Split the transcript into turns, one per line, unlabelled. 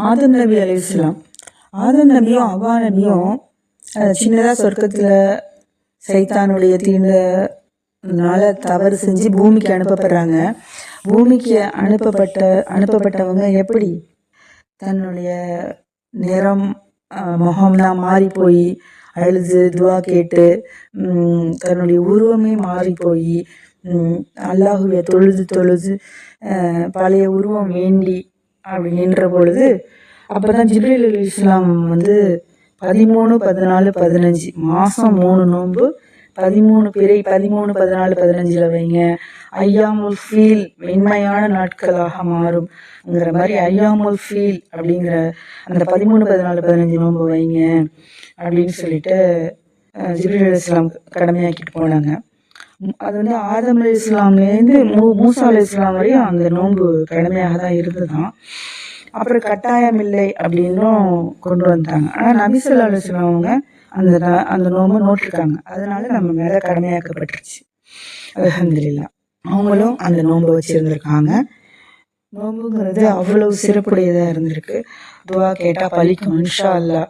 ஆதம் நபி அலி இஸ்லாம் ஆதம் நபியும் அவ்வா நபியும் சின்னதாக சொர்க்கத்தில் சைத்தானுடைய தீண்டனால தவறு செஞ்சு பூமிக்கு அனுப்பப்படுறாங்க. பூமிக்கு அனுப்பப்பட்ட அனுப்பப்பட்டவங்க எப்படி? தன்னுடைய நிறம் முகம்லாம் மாறி போய் அழுது துவா கேட்டு தன்னுடைய உருவமே மாறி போய் அல்லாஹுவை தொழுது தொழுது பழைய உருவம் வேண்டி அப்படி நின்ற பொழுது அப்போ தான் ஜிப்ரில் அலி இஸ்லாம் வந்து பதிமூணு பதினாலு பதினஞ்சு மாதம் மூணு நோன்பு பதிமூணு பிறை பதிமூணு பதினாலு பதினஞ்சில் வைங்க. ஐயாமுல் ஃபீல் மென்மையான நாட்களாக மாறும்ங்கிற மாதிரி ஐயாமுல் ஃபீல் அப்படிங்கிற அந்த பதிமூணு பதினாலு பதினஞ்சு நோன்பு வைங்க அப்படின்னு சொல்லிட்டு ஜிப்ரில் அலி இஸ்லாம் கடமையாக்கிட்டு போனாங்க. அது வந்து ஆதம் அலி இஸ்லாம்லேருந்து மூ மூசா அலி இஸ்லாம் வரையும் அந்த நோன்பு கடமையாக தான் இருந்துதான் அப்புறம் கட்டாயம் இல்லை அப்படின்னும் கொண்டு வந்தாங்க ஆனால் நபிசல்லா இஸ்லாம் அவங்க அந்த அந்த நோன்பை நோட்டிருக்காங்க. அதனால நம்ம மேலே கடமையாக்கப்பட்டுருச்சு. அல்ஹம்துலில்லாஹ். அவங்களும் அந்த நோன்பை வச்சுருந்துருக்காங்க. நோன்புங்கிறது அவ்வளவு சிறப்புடையதாக இருந்திருக்கு. துவா கேட்டால் பலிக்கும் இன்ஷா அல்லாஹ்.